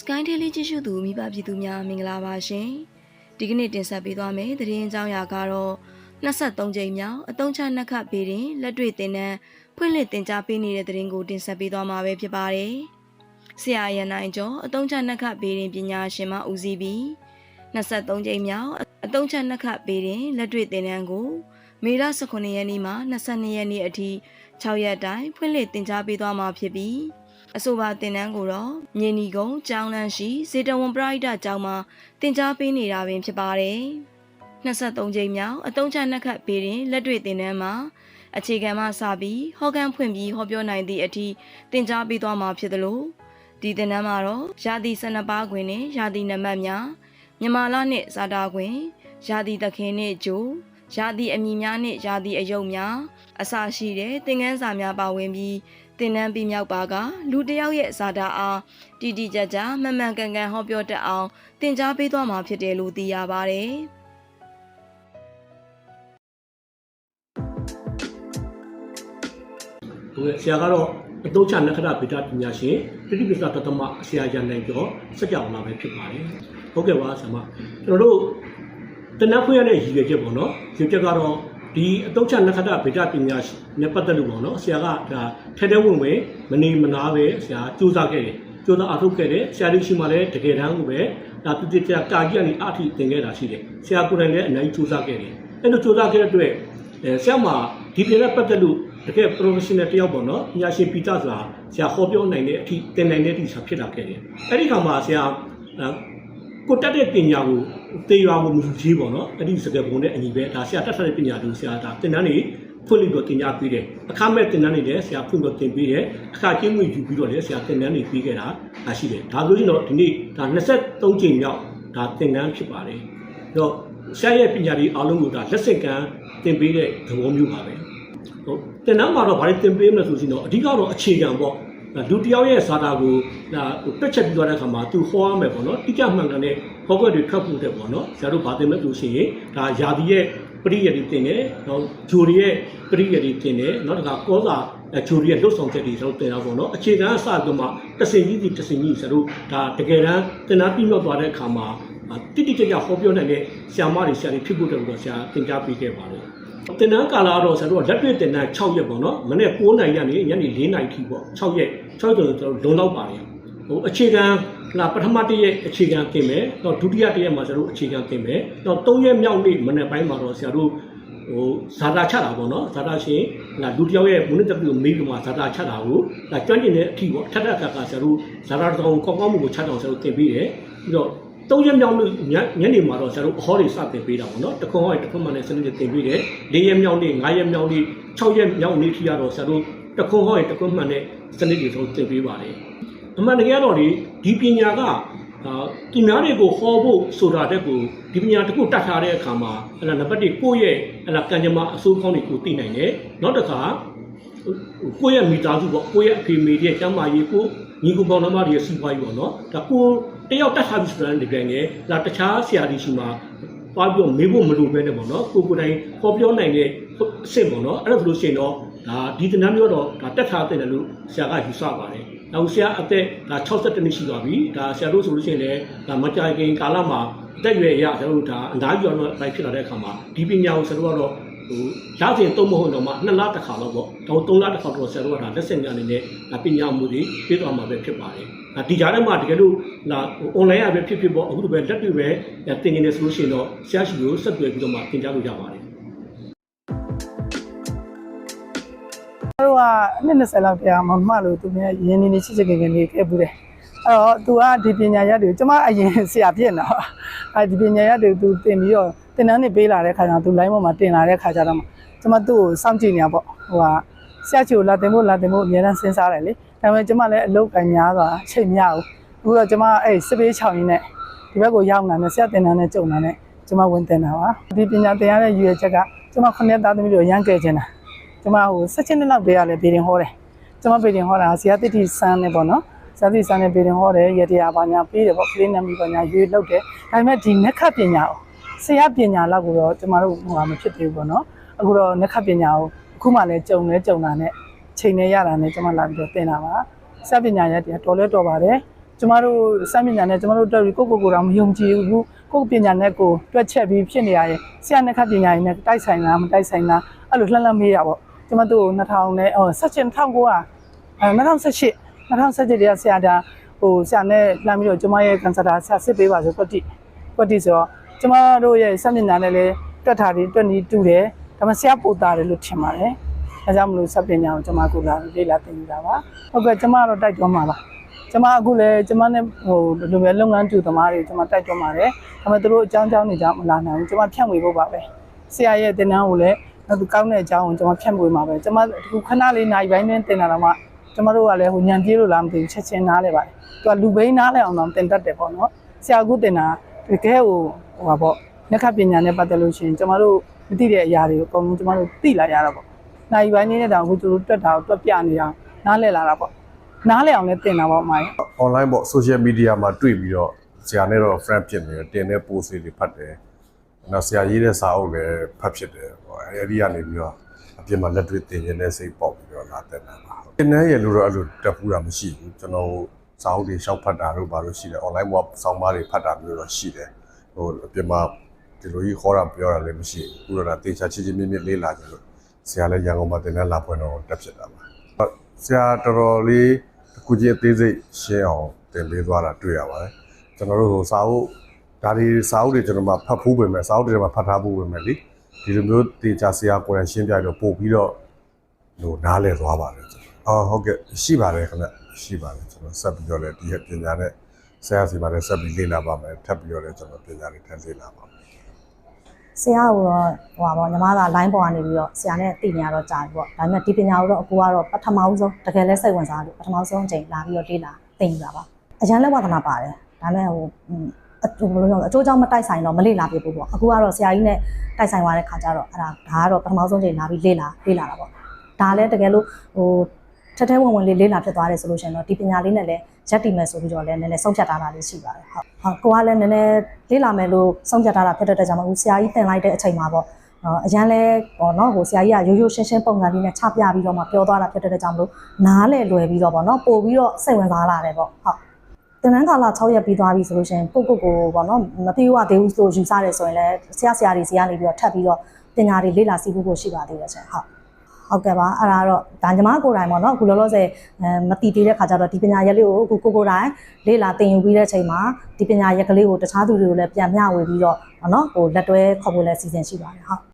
Sky Daily ကြည့်ရှုသူမိဘပြည်သူများမင်္ဂလာပါရှင်ဒီကနေ့တင်ဆက်ပေးသွားမယ့်သတင်းအကြောင်းအရာကတော့23ကြိမ်မြောက်အတုံးချနှက်ခတ်ပေးတင်လက်တွေ့တင်တန်းဖွင့်လှစ်တင် जा ပေးနေတဲ့သတင်းကိုတင်ဆက်ပေးသွားမှာပဲဖြစ်ပါတယ်ဆရာရန်နိုင်ကျော်အတုံးချနှက်ခတ်ပေးတင်ပညာရှင်မဦးစီးပြီး23ကြိမ်မြောက်အတုံးချနှက်ခတ်ပေးတင်လက်တွေ့တင်တန်းကိုမေလ18ရက်နေ့မှ22ရက်နေ့အထိ6ရက်တိုင်ဖွင့်လှစ်တင် जा ပေးသွားမှာဖြစ်ပြီး အဆိုပါတင်တန်းကိုတော့မြင်းနီကုန်းကျောင်းလန်းရှိဇေတဝန်ပရိဒကျောင်းမှာတင် जा ပေးနေတာပင်ဖြစ်ပါတယ်။23ကြိမ်မြောက်အတုံးချနှက်ခတ်ပေးရင်လက်တွေ့တင်တန်းမှာအခြေခံမှစပြီးဟောကန်ဖွင့်ပြီးဟောပြောနိုင်သည့်အထိတင် जा ပေးသွားမှာဖြစ်သလိုဒီတင်တန်းမှာတော့ရာသီ12ပါးခွင်နဲ့ရာသီနံပါတ်များမြမာလနှင့်ဇာတာခွင်ရာသီသခင်နှင့်ဂျိုရာသီအမည်များနှင့်ရာသီအယုတ်များအစရှိတဲ့သင်ခန်းစာများပါဝင်ပြီး တင်နန်းပြီးမြောက်ပါကလူတစ်ယောက်ရဲ့ဇာတာအားတီတီကြကြမှန်မှန်ကန်ကန်ဟောပြောတတ်အောင်တင် जा ပေးသွားမှာဖြစ်တယ်လို့သိရပါတယ်။ဟိုဆရာကတော့အတုံးချနက္ခတဗေဒပညာရှင်ပြတိပစ္စတတမဆရာရန်နိုင်ကျော်စကြဝဠာပဲဖြစ်ပါတယ်ဟုတ်ကဲ့ပါဆရာမကျွန်တော်တို့တနက်ဖွင့်ရတဲ့ရည်ရွယ်ချက်ပေါ့နော်ရည်ရွယ်ချက်ကတော့ ဒီအတုံးချနက္ခတဗေဒပညာရှင်နဲ့ပတ်သက်လို့ပေါ့နော်ဆရာကဒါထဲထဲဝင်ဝင်မနေမနာပဲဆရာစူးစမ်းခဲ့တယ်စူးစမ်းအားထုတ်ခဲ့တယ်ဆရာတို့ရှိမှလည်းတကယ်တမ်းကိုပဲဒါပြည့်ပြည့်ကာကြီးကနေအထိသင်ခဲ့တာရှိတယ်ဆရာကိုယ်တိုင်လည်းအနိုင်စူးစမ်းခဲ့တယ်အဲ့လိုစူးစမ်းခဲ့တဲ့အတွက်အဲဆရာမဒီပြင်နဲ့ပတ်သက်လို့တကယ် professional တယောက်ပေါ့နော်ပညာရှင်ပီတာဆိုတာဆရာဟောပြောနိုင်တဲ့အထိသင်နိုင်တဲ့အထိဆရာဖြစ်လာခဲ့တယ်အဲ့ဒီခါမှာဆရာကိုတက်တဲ့ပညာကို သေရွာကိုမူကြီးပေါ့နော်အဲ့ဒီစကားပုံနဲ့အညီပဲဒါဆရာတက်တဲ့ပညာကိုဆရာဒါသင်တန်းတွေဖွင့်လို့တင်ကြပေးတယ်အခမဲ့သင်တန်းတွေလည်းဆရာဖွင့်လို့တင်ပေးတယ်အခကျင်းငွေယူပြီးတော့လည်းဆရာသင်တန်းတွေပေးခဲ့တာဒါရှိတယ်ဒါဆိုရင်တော့ဒီနေ့ဒါ23ကြိမ်မြောက်ဒါသင်တန်းဖြစ်ပါတယ်အဲ့တော့ဆရာရဲ့ပညာတွေအားလုံးကိုဒါလက်ဆင့်ကမ်းသင်ပေးတဲ့သဘောမျိုးပါပဲဟုတ်တင်နန်းမှာတော့ဗားတင်ပေးမလို့ဆိုရှင်တော့အဓိကတော့အခြေခံပေါ့ လူတယောက်ရဲ့ဇာတာကိုဒါတွက်ချက်ပြီးသွားတဲ့အခါမှာသူဟောရမယ်ပေါ့နော်တိကျမှန်ကန်တဲ့ဟောကွက်တွေထွက်ဖို့တဲ့ပေါ့နော်ဆရာတို့ဗာတင်မဲ့ဆိုရှင်ဒါယာဒီရဲ့ပရိယတိတင်တယ်နော်ဂျိုရီရဲ့ပရိယတိတင်တယ်နောက်တစ်ခါကောစာဂျိုရီရဲ့လွတ်ဆောင်ချက်တွေကျွန်တော်တင်တာပေါ့နော်အခြေခံအစပြီးမှတစင်ကြီးဒီတစင်ကြီးဆရာတို့ဒါတကယ်တမ်းတင်နာပြီးမြောက်သွားတဲ့အခါမှာတိတိကျကျဟောပြောနိုင်တဲ့ဆရာမတွေဆရာတွေဖြစ်ဖို့တဲ့လို့ဆရာသင်ကြားပေးခဲ့ပါတယ် တင်နန်းကာလာတော့ဆရာတို့ကလက်တွေ့တင်နန်း6ရက်ပေါ့နော်မနေ့9နိုင်ရနေညနေ4နိုင်ထိပေါ့6ရက်6ရက်တော့ကျွန်တော်လုံလောက်ပါတယ်ဟိုအခြေခံလာပထမတစ်ရက်အခြေခံတင်မယ်တော့ဒုတိယတစ်ရက်မှာဆရာတို့အခြေခံတင်မယ်တော့3ရက်မြောက်နေ့မနေ့ပိုင်းမှာတော့ဆရာတို့ဟိုဇာတာချတာပေါ့နော်ဇာတာရှင်လာလူတစ်ယောက်ရဲ့မုန်တက်ပြီးမေးပြီးမှဇာတာချတာကိုလာကျွမ်းကျင်တဲ့အထီပေါ့ထက်ထက်ကကဆရာတို့ဇာတာတောင်ကောက်ကောက်မှုကိုချတောင်ဆရာတို့တင်ပြီးတယ်ပြီးတော့ သုံးရက်မြောက်လို့ညညနေမှာတော့ဆရာတို့အဟောတွေစတင်ပေးတာပေါ့နော်တခွန်ဟောတစ်ခွန်မှလည်းစနစ်နဲ့တင်ပေးတယ်၄ရက်မြောက်နေ့၅ရက်မြောက်နေ့၆ရက်မြောက်နေ့ထိကတော့ဆရာတို့တခွန်ဟောတစ်ခွန်မှနဲ့စနစ်တွေဆိုတင်ပေးပါတယ်အမှန်တကယ်တော့ဒီဒီပညာကအာသူများတွေကိုဟောဖို့ဆိုတာတဲ့ကိုဒီပညာတစ်ခုတတ်ထားတဲ့အခါမှာအဲ့ဒါနံပါတ်1ကိုယ့်ရဲ့အဲ့ဒါကံကြမ္မာအစိုးကောင်းတွေကိုသိနိုင်တယ်နောက်တစ်ခါကိုယ့်ရဲ့မိသားစုပေါ့ကိုယ့်ရဲ့အဖေမေရဲ့ကျမ်းမာရေးကိုညီကိုပေါင်းနှမတွေရဲ့စီးပွားရေးပေါ့နော်ဒါကို တယောက်တက်ထားပြီဆိုတာလည်းပြန်နေလာတခြားဆရာကြီးရှိမှာသွားပြီးမေးဖို့မလိုပဲနဲ့ပေါ့နော်ကိုကိုယ်တိုင်ဟောပြောနိုင်တဲ့အဆင့်ပေါ့နော်အဲ့ဒါဆိုလို့ရှိရင်တော့ဒါဒီတနမ်းမျိုးတော့ဒါတက်ထားတဲ့လို့ဆရာကယူဆပါတယ်နောက်ဆရာအသက်ဒါ62နှစ်ရှိသွားပြီဒါဆရာတို့ဆိုလို့ရှိရင်လည်းဒါမကြခင်ကာလမှာအသက်အရွယ်အရဆရာတို့ဒါအနားယူအောင်လိုက်ဖြစ်လာတဲ့အခါမှာဒီပညာကိုဆရာတို့ကတော့ ဟိုရစဉ်သုံးမဟုတ်တော့မှနှစ်လတစ်ခါတော့ပေါ့တော့သုံးလတစ်ခါတော့ဆရာတို့ကဒါလက်စင်များအနေနဲ့ဒါပညာမှုတွေပြေးသွားမှာပဲဖြစ်ပါတယ်။ဒီကြားထဲမှာတကယ်လို့လာ online ရပဲဖြစ်ဖြစ်ပေါ့အခုလိုပဲလက်တွေ့ပဲသင်နေတယ်ဆိုလို့ရှိရင်တော့ဆရာရှိကိုဆက်သွယ်ပြီးတော့မှသင်ကြားလို့ရပါတယ်တို့ကအနှစ်20လောက်တရားမမှလို့သူများရင်းနေနေချစ်ချစ်ခင်ခင်နေခဲ့ဘူးတယ်အဲ့တော့ तू ကဒီပညာရက်တွေကျမအရင်ဆရာဖြစ်နေတာအဲဒီပညာရက်တွေ तू တင်ပြီးတော့ တင်တန်းနေပေးလာတဲ့ခါကျတော့ तू line ပေါ်မှာတင်လာတဲ့ခါကျတော့ကျမသူ့ကိုစောင့်ကြည့်နေတာပေါ့ဟိုကဆရာချီကိုလာတင်ဖို့လာတင်ဖို့အများအားစဉ်းစားတယ်လေဒါပေမဲ့ကျမလည်းအလုပ်ကံများစွာချိန်မရဘူးအခုတော့ကျမအဲ့စပေးချောင်းရင်းနဲ့ဒီဘက်ကိုရောက်လာတယ်ဆရာတင်တန်းနဲ့ကြုံလာတယ်ကျမဝင်တင်တာပါဒီပညာသင်ရတဲ့ရည်ရွယ်ချက်ကကျမခုနှစ်သားသမီးတို့ရမ်းကဲချင်တာကျမဟို16နှစ်လောက်တည်းကလည်းဗီဒင်ဟောတယ်ကျမဗီဒင်ဟောတာဆရာတိတိဆန်းနဲ့ပေါ့နော်ဆရာတိဆန်းနဲ့ဗီဒင်ဟောတယ်ရတရားပါညာပြီးတယ်ပေါ့ကလေးနမီပါညာရွေးလောက်တယ်ဒါပေမဲ့ဒီနက်ခတ်ပညာကို ဆရာပညာလောက်ကိုတော့ကျမတို့ဟိုဟာမဖြစ်သေးဘူးပေါ့နော်အခုတော့နက်ခတ်ပညာကိုအခုမှလည်းကြုံလဲကြုံတာနဲ့ချိန်နေရတာနဲ့ကျမလာပြီးတော့သင်တာပါဆရာပညာရက်တရားတော်လဲတော်ပါတယ်ကျမတို့စမ်းပညာနဲ့ကျမတို့တက်ပြီးကိုယ့်ကိုယ်ကိုယ်တော့မယုံကြည်ဘူးကိုယ့်ပညာနဲ့ကိုယ်တွက်ချက်ပြီးဖြစ်နေရတယ်ဆရာနဲ့ခပညာရည်နဲ့တိုက်ဆိုင်လားမတိုက်ဆိုင်လားအဲ့လိုလှမ်းလှမ်းမေးရပါကျမတို့2000နဲ့ဟို17 1900အဲ2018 2017တည်းကဆရာဒါဟိုဆရာနဲ့လှမ်းပြီးတော့ကျမရဲ့ကန်ဆာတာဆရာစစ်ပေးပါဆိုကွက်တိကွက်တိဆိုတော့ ကျမတို့ရဲ့စမ်းပညာနဲ့လည်းတွက်ထားပြီးတွက်နီးတူတယ်ဒါမှဆရာပို့တာတယ်လို့ထင်ပါတယ်အဲကြောင့်မလို့စက်ပညာကိုကျမကိုလာလေ့လာသင်နေတာပါဟုတ်ကဲ့ကျမတော့တိုက်တွန်းပါပါကျမအခုလည်းကျမနဲ့ဟိုလူမျိုးလုပ်ငန်းတူသမားတွေကျမတိုက်တွန်းပါတယ်။ဒါပေမဲ့သူတို့အကြောင်းကြောင်းနေကြမလာနိုင်ဘူး။ကျမဖြန့်ဝေဖို့ပါပဲ။ဆရာရဲ့တင်နန်းကိုလည်းနောက်သူကောင်းတဲ့အကြောင်းကိုကျမဖြန့်ဝေမှာပဲ။ကျမအခုခဏလေးနိုင်ပိုင်းနဲ့တင်လာတော့မှကျမတို့ကလည်းဟိုညံပြေးလို့လားမသိဘူးချက်ချင်းနားလဲပါတယ်။သူကလူဘိန်းနားလဲအောင်တော့တင်တတ်တယ်ပေါ့နော်။ဆရာအခုတင်တာ တကယ်ဟိုဟိုပါပေါ့။လက်ခပညာနဲ့ပတ်သက်လို့ရှိရင်ကျမတို့မသိတဲ့အရာတွေကိုအကုန်လုံးကျမတို့သိလာရတာပေါ့။နိုင်ပိုင်းနဲ့တောင်အခုသူတို့တွက်တာကိုတွက်ပြနေတာနားလဲလာတာပေါ့။နားလဲအောင်လည်းတင်တာပေါ့အမကြီး။ online ပေါ့ social media မှာတွေ့ပြီးတော့ဆရာနဲ့တော့ friend ဖြစ်နေတယ်တင်တဲ့ post လေးတွေဖတ်တယ်။နောက်ဆရာရေးတဲ့စာအုပ်လည်းဖတ်ဖြစ်တယ်ပေါ့။အဲဒီကနေပြီးတော့အပြင်မှာလက်တွေ့တင်ရင်တဲ့စိတ်ပေါက်ပြီးတော့လာတက်တာပါ။တင်တဲ့ရလို့တော့အဲ့လိုတက်ဘူးတာမရှိဘူး။ကျွန်တော် စာအုပ်တွေရှောက်ဖတ်တာတို့ဘာလို့ရှိတယ် online ပေါ့ဆောင်းပါးတွေဖတ်တာမျိုးတော့ရှိတယ်။ဟိုအပြင်မှာဒီလိုကြီးခေါ်တာပြောတာလည်းမရှိဘူး။ခုတော့ဒါတေချာချစ်ချင်းမြင့်မြင့်လေးလာကြလို့ဆရာလည်းရန်ကုန်မှာတင်တဲ့လာဖွင့်တော့တက်ဖြစ်တာပါ။ဟုတ်ဆရာတော်တော်လေးတစ်ခုချင်းအသေးစိတ်ရှင်းအောင်တင်ပေးသွားတာတွေ့ရပါတယ်ကျွန်တော်တို့ဟိုစာအုပ်ဒါတွေစာအုပ်တွေကျွန်တော်မှဖတ်ဖို့ပဲမယ်စာအုပ်တွေမှာဖတ်ထားဖို့ပဲမယ်လေဒီလိုမျိုးတေချာဆရာကိုယ်တိုင်ရှင်းပြတော့ပို့ပြီးတော့ဟိုနားလဲသွားပါတယ်ကျွန်တော်အော်ဟုတ်ကဲ့ရှိပါတယ်ခင်ဗျ ရှိပါတယ်ကျွန်တော်ဆက်ပြီးတော့လည်းဒီပညာနဲ့ဆရာစီမှာလည်းဆက်ပြီးလေ့လာပါမယ်ထပ်ပြီးတော့လည်းကျွန်တော်ပညာတွေထပ်လေ့လာပါမယ်ဆရာကတော့ဟိုပါပေါ့ညီမက line ပေါ်ကနေပြီးတော့ဆရာနဲ့တည်နေရတော့ကြာပြီပေါ့ဒါပေမဲ့ဒီပညာကိုတော့အကူကတော့ပထမဆုံးတကယ်လဲစိတ်ဝင်စားလို့ပထမဆုံးအချိန်လာပြီးတော့လေ့လာသင်ယူတာပါအရန်လက်ဝါသနာပါတယ်ဒါပေမဲ့ဟိုอืมအတူဘယ်လိုလဲအကျိုးကြောင့်မတိုက်ဆိုင်တော့မလေ့လာပြဘူးပေါ့အခုကတော့ဆရာကြီးနဲ့တိုက်ဆိုင်သွားတဲ့ခါကျတော့အဲ့ဒါဒါကတော့ပထမဆုံးချိန်လာပြီးလေ့လာလေ့လာတာပေါ့ဒါလည်းတကယ်လို့ဟို ထက်ထဲဝင်ဝင်လေးလေ့လာဖြစ်သွားတယ်ဆိုလို့ရှိရင်တော့ဒီပညာလေးနဲ့လည်းရက်တည်မယ်ဆိုပြီးတော့လည်းနည်းနည်းဆုံးဖြတ်ထားတာလေးရှိပါတယ်ဟုတ်ဟုတ်ကိုကလည်းနည်းနည်းလေ့လာမယ်လို့ဆုံးဖြတ်ထားတာဖြစ်တဲ့အတွက်ကြောင့်မို့ဆရာကြီးတင်လိုက်တဲ့အချိန်မှာပေါ့နော်အရန်လဲပေါ့နော်ဟိုဆရာကြီးကရိုးရိုးရှင်းရှင်းပုံစံလေးနဲ့ချပြပြီးတော့မှပြောသွားတာဖြစ်တဲ့အတွက်ကြောင့်မလို့နားလဲလွယ်ပြီးတော့ပေါ့နော်ပို့ပြီးတော့စိတ်ဝင်စားလာတယ်ပေါ့ဟုတ်တင်နန်းကာလ6ရက်ပြီးသွားပြီဆိုလို့ရှိရင်ကိုကိုကိုပေါ့နော်မပြေဝသေးဘူးဆိုယူဆတယ်ဆိုရင်လည်းဆရာဆရာတွေစီကနေပြီးတော့ထပ်ပြီးတော့ပညာတွေလေ့လာစီးဖို့ရှိပါသေးတယ်ရှင်ဟုတ် ဟုတ်ကဲ့ပါအဲ့ဒါတော့ဒါညီမကိုယ်တိုင်ပေါ့နော်အခုလောလောဆယ်အဲမတည်သေးတဲ့ခါကျတော့ဒီပညာရက်လေးကိုအခုကိုကိုယ်တိုင်လေ့လာသင်ယူပြီးတဲ့အချိန်မှာဒီပညာရက်ကလေးကိုတခြားသူတွေကိုလည်းပြန်မျှဝေပြီးတော့ပေါ့နော်ဟိုလက်တွဲခေါ်ဖို့လည်းစီစဉ်ရှိပါတယ်ဟုတ်